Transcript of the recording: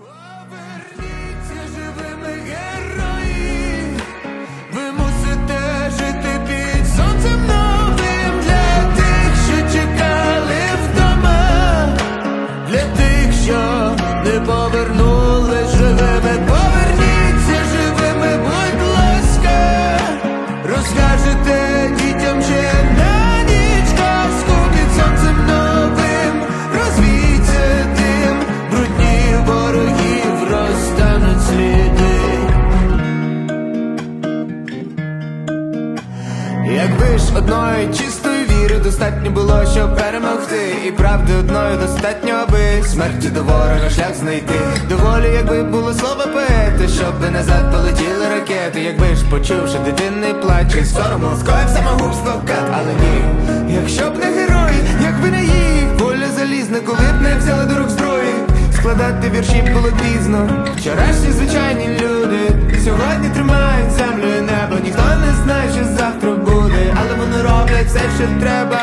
Поверніться живими герої, ви мусите Якби ж одної чистої віри достатньо було, щоб перемогти, і правди одної достатньо, аби смерті до ворога шлях знайти. Доволі, якби було слово поета, щоб назад полетіли ракети, якби ж почувши дитинний плач, і сорому скоїв самогубство кат, але ні, якщо б не герої, якби не їх, воля залізна, коли б не взяли до рук зброї. Складати вірші було пізно. Вчорашні звичайні люди сьогодні тримають землю і небо. Ніхто не знає, що завтра буде, але